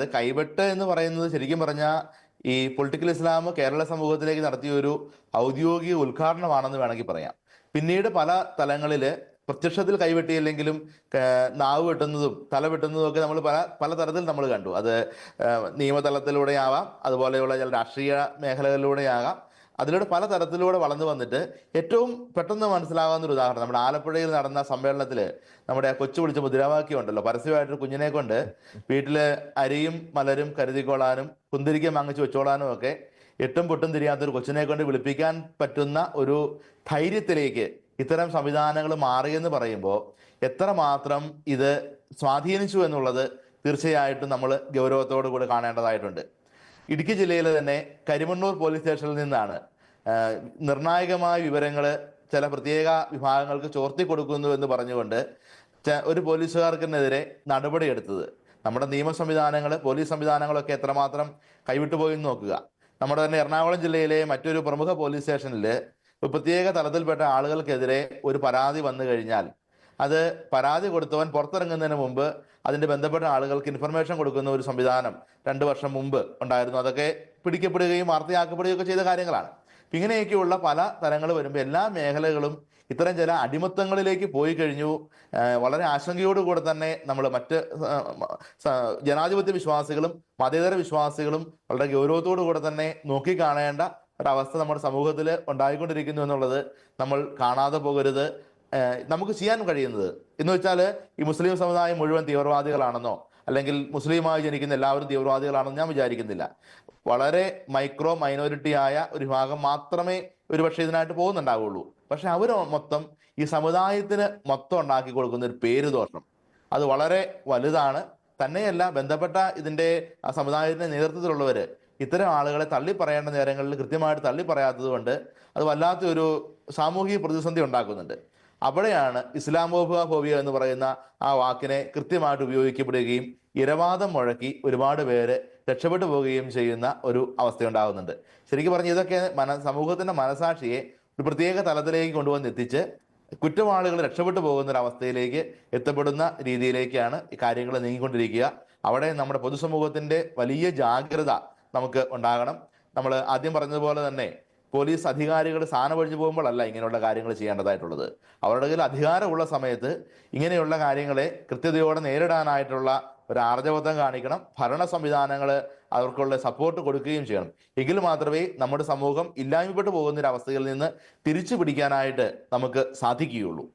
അത് കൈവെട്ട് എന്ന് പറയുന്നത് ശരിക്കും പറഞ്ഞാൽ ഈ പൊളിറ്റിക്കൽ ഇസ്ലാം കേരള സമൂഹത്തിലേക്ക് നടത്തിയ ഒരു ഔദ്യോഗിക ഉദ്ഘാടനമാണെന്ന് വേണമെങ്കിൽ പറയാം. പിന്നീട് പല തലങ്ങളിൽ പ്രത്യക്ഷത്തിൽ കൈവെട്ടിയില്ലെങ്കിലും നാവ് വെട്ടുന്നതും തല വെട്ടുന്നതും ഒക്കെ നമ്മൾ പല പല തരത്തിൽ നമ്മൾ കണ്ടു. അത് നിയമതലത്തിലൂടെയാവാം അതുപോലെയുള്ള ചില രാഷ്ട്രീയ മേഖലകളിലൂടെയാകാം. അതിലൂടെ പല തരത്തിലൂടെ വളർന്നു വന്നിട്ട് ഏറ്റവും പെട്ടെന്ന് മനസ്സിലാകാവുന്ന ഒരു ഉദാഹരണം. നമ്മുടെ ആലപ്പുഴയിൽ നടന്ന സമ്മേളനത്തിൽ നമ്മുടെ കൊച്ചു വിളിച്ച മുദ്രാവാക്യം ഉണ്ടല്ലോ. പരസ്യമായിട്ടൊരു കുഞ്ഞിനെ കൊണ്ട് വീട്ടിൽ അരിയും മലരും കരുതിക്കോളാനും കുന്തിരിക്കം വാങ്ങിച്ചു വെച്ചോളാനും ഒക്കെ എട്ടും പൊട്ടും തിരിയാത്ത ഒരു കൊച്ചിനെ കൊണ്ട് വിളിപ്പിക്കാൻ പറ്റുന്ന ഒരു ധൈര്യത്തിലേക്ക് ഇത്തരം സംവിധാനങ്ങൾ മാറിയെന്ന് പറയുമ്പോൾ എത്രമാത്രം ഇത് സ്വാധീനിച്ചു എന്നുള്ളത് തീർച്ചയായിട്ടും നമ്മൾ ഗൗരവത്തോടു കൂടി കാണേണ്ടതായിട്ടുണ്ട്. ഇടുക്കി ജില്ലയിലെ തന്നെ കരിമണ്ണൂർ പോലീസ് സ്റ്റേഷനിൽ നിന്നാണ് നിർണായകമായ വിവരങ്ങൾ ചില പ്രത്യേക വിഭാഗങ്ങൾക്ക് ചോർത്തി കൊടുക്കുന്നു എന്ന് പറഞ്ഞുകൊണ്ട് ഒരു പോലീസുകാർക്കെതിരെ നടപടിയെടുത്തത്. നമ്മുടെ നിയമ സംവിധാനങ്ങൾ പോലീസ് സംവിധാനങ്ങളൊക്കെ എത്രമാത്രം കൈവിട്ടുപോയി നോക്കുക. നമ്മുടെ തന്നെ എറണാകുളം ജില്ലയിലെ മറ്റൊരു പ്രമുഖ പോലീസ് സ്റ്റേഷനിൽ പ്രത്യേക തലത്തിൽപ്പെട്ട ആളുകൾക്കെതിരെ ഒരു പരാതി വന്നു കഴിഞ്ഞാൽ അത് പരാതി കൊടുത്തവൻ പുറത്തിറങ്ങുന്നതിന് മുമ്പ് അതിന്റെ ബന്ധപ്പെട്ട ആളുകൾക്ക് ഇൻഫർമേഷൻ കൊടുക്കുന്ന ഒരു സംവിധാനം രണ്ടു വർഷം മുമ്പ് ഉണ്ടായിരുന്നു. അതൊക്കെ പിടിക്കപ്പെടുകയും വാർത്തയാക്കപ്പെടുകയും ഒക്കെ ചെയ്ത കാര്യങ്ങളാണ്. ഇങ്ങനെയൊക്കെയുള്ള പല തരങ്ങൾ വരുമ്പോൾ എല്ലാ മേഖലകളും ഇത്തരം ചില അടിമത്തങ്ങളിലേക്ക് പോയി കഴിഞ്ഞു. വളരെ ആശങ്കയോടുകൂടെ തന്നെ നമ്മൾ മറ്റ് ജനാധിപത്യ വിശ്വാസികളും മതേതര വിശ്വാസികളും വളരെ ഗൗരവത്തോടു കൂടെ തന്നെ നോക്കിക്കാണേണ്ട ഒരവസ്ഥ നമ്മുടെ സമൂഹത്തിൽ ഉണ്ടായിക്കൊണ്ടിരിക്കുന്നു എന്നുള്ളത് നമ്മൾ കാണാതെ പോകരുത്. നമുക്ക് ചെയ്യാൻ കഴിയുന്നത് എന്ന് വെച്ചാൽ ഈ മുസ്ലിം സമുദായം മുഴുവൻ തീവ്രവാദികളാണെന്നോ അല്ലെങ്കിൽ മുസ്ലിമായി ജനിക്കുന്ന എല്ലാവരും തീവ്രവാദികളാണെന്ന് ഞാൻ വിചാരിക്കുന്നില്ല. വളരെ മൈക്രോ മൈനോറിറ്റി ആയ ഒരു ഭാഗം മാത്രമേ ഒരുപക്ഷെ ഇതിനായിട്ട് പോകുന്നുണ്ടാവുള്ളൂ. പക്ഷെ അവർ മൊത്തം ഈ സമുദായത്തിന് മൊത്തം ഉണ്ടാക്കി കൊടുക്കുന്ന ഒരു പേര് ദോഷം അത് വളരെ വലുതാണ്. തന്നെയല്ല ബന്ധപ്പെട്ട ഇതിന്റെ ആ സമുദായത്തിന്റെ നേതൃത്വത്തിലുള്ളവർ ഇത്തരം ആളുകളെ തള്ളി പറയേണ്ട നേരങ്ങളിൽ കൃത്യമായിട്ട് തള്ളി പറയാത്തത് കൊണ്ട് അത് വല്ലാത്തൊരു സാമൂഹിക പ്രതിസന്ധി ഉണ്ടാക്കുന്നുണ്ട്. അവിടെയാണ് ഇസ്ലാമോഫോബിയ ഫോബിയ എന്ന് പറയുന്ന ആ വാക്കിനെ കൃത്യമായിട്ട് ഉപയോഗിക്കപ്പെടുകയും ഇരവാദം മുഴക്കി ഒരുപാട് പേര് രക്ഷപ്പെട്ടു പോവുകയും ചെയ്യുന്ന ഒരു അവസ്ഥ ഉണ്ടാകുന്നുണ്ട് ശരിക്കും പറഞ്ഞ ഇതൊക്കെ മന സമൂഹത്തിന്റെ മനസാക്ഷിയെ ഒരു പ്രത്യേക തലത്തിലേക്ക് കൊണ്ടുവന്ന് എത്തിച്ച് കുറ്റവാളികൾ രക്ഷപ്പെട്ടു പോകുന്ന ഒരു അവസ്ഥയിലേക്ക് എത്തപ്പെടുന്ന രീതിയിലേക്കാണ് ഈ കാര്യങ്ങൾ നീങ്ങിക്കൊണ്ടിരിക്കുക. അവിടെ നമ്മുടെ പൊതുസമൂഹത്തിന്റെ വലിയ ജാഗ്രത നമുക്ക് ഉണ്ടാകണം. നമ്മൾ ആദ്യം പറഞ്ഞതുപോലെ തന്നെ പോലീസ് അധികാരികൾ സ്ഥാനമൊഴിഞ്ഞു പോകുമ്പോഴല്ല ഇങ്ങനെയുള്ള കാര്യങ്ങൾ ചെയ്യേണ്ടതായിട്ടുള്ളത്. അവരുടെ കയ്യിൽ അധികാരമുള്ള സമയത്ത് ഇങ്ങനെയുള്ള കാര്യങ്ങളെ കൃത്യതയോടെ നേരിടാനായിട്ടുള്ള ഒരു ആർജവത്വം കാണിക്കണം. ഭരണ സംവിധാനങ്ങൾ അവർക്കുള്ള സപ്പോർട്ട് കൊടുക്കുകയും ചെയ്യണം. എങ്കിൽ മാത്രമേ നമ്മുടെ സമൂഹം ഇല്ലായ്മപ്പെട്ടു പോകുന്ന അവസ്ഥയിൽ നിന്ന് തിരിച്ചു പിടിക്കാനായിട്ട് നമുക്ക് സാധിക്കുകയുള്ളൂ.